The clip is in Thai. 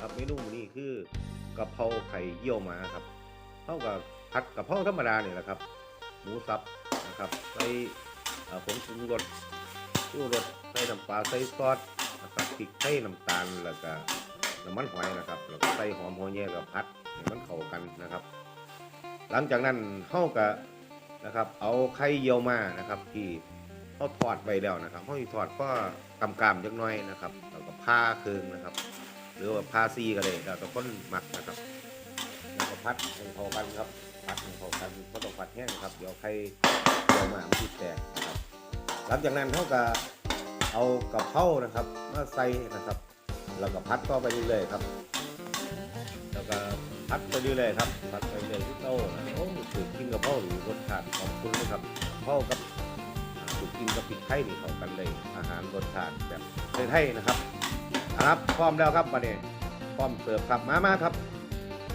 ครับเมนูนี้คือกะเพราไข่เยี่ยวหมาครับเท่ากับผัดกะเพราธรรมดาเนี่ยแหละครับ หมูสับนะครับใส่เอ่อผงปรุงรสชูรสใส่น้ำปลาใส่ซอสนะครับพริกไทยน้ำตาลแล้วก็น้ำมันหอยนะครับแล้วก็ใส่หอมหัวแย่กับผัดให้มันเข้ากันนะครับ หลังจากนั้นเฮาก็นะครับ เอาไข่เยี่ยวมานะครับ ที่เฮาทอดไว้แล้วนะครับเฮาทอดก็กำกามจักหน่อยนะครับแล้วก็ผ้าเครื่องนะครับ หรือว่าผ้าซีก็ได้แล้วแต่คนหมักนะครับแล้วก็พัดให้เข้ากันครับพัดให้เข้ากันก็ต้องพัดแห้งครับเดี๋ยวไข่เดี๋ยวหมามันสิแตกนะครับ หลังจากนั้นเขาก็เอากระเพรานะครับมาใส่นะครับแล้วก็พัดต่อไปเรื่อยๆครับแล้วก็พัดไปเรื่อยๆครับพัดไปเรื่อยๆที่โตนะโอ้สูตรกินกระเพราหรือรสชาติของคุณนะครับกะเพรากับอ่าสูตรกินกับพริกไทยนี่เข้ากันเลยอาหารรสชาติแบบไทยๆนะครับ ครับพร้อมแล้วครับมาเนี่ยพร้อมเสิร์ฟครับมามาครับ